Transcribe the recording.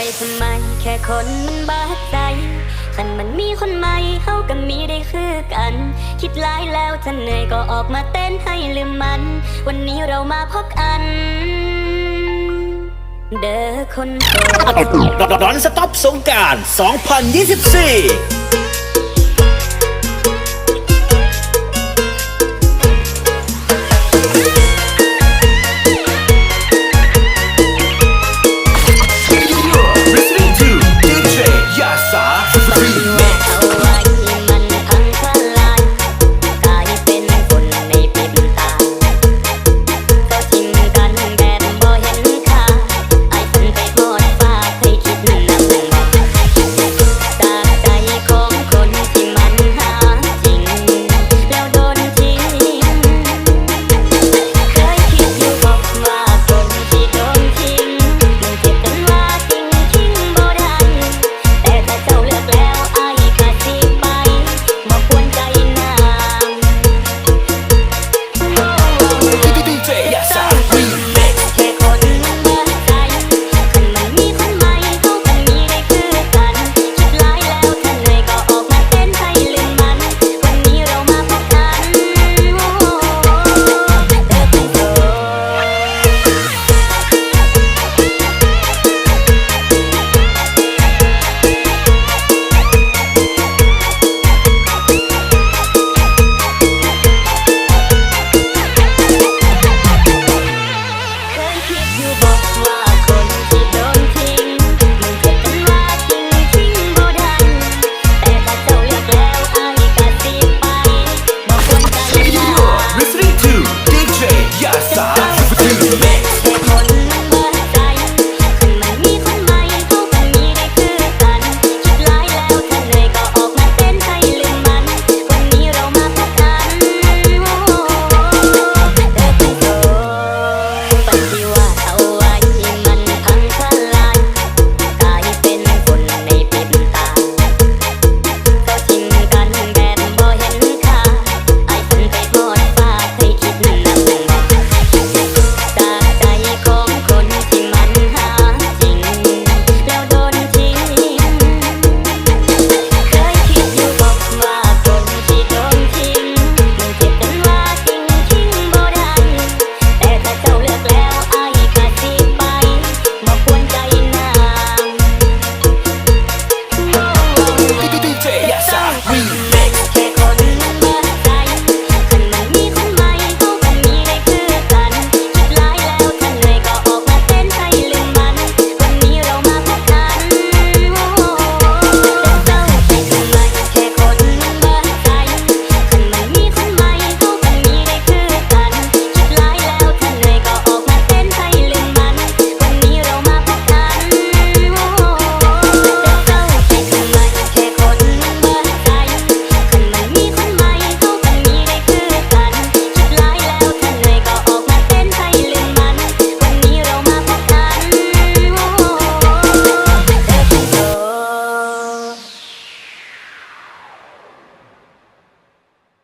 ไปทำไม แค่คนมันบาดใจคันมันมีคนใหม่เขาก็มีได้คือกัน คิดร้ายแล้วจะเหนื่อยก็ออกมาเต้นให้ลืมมัน วันนี้เรามาพบกัน เด้อคนโสดร้อนสต็อปสงกราร 2024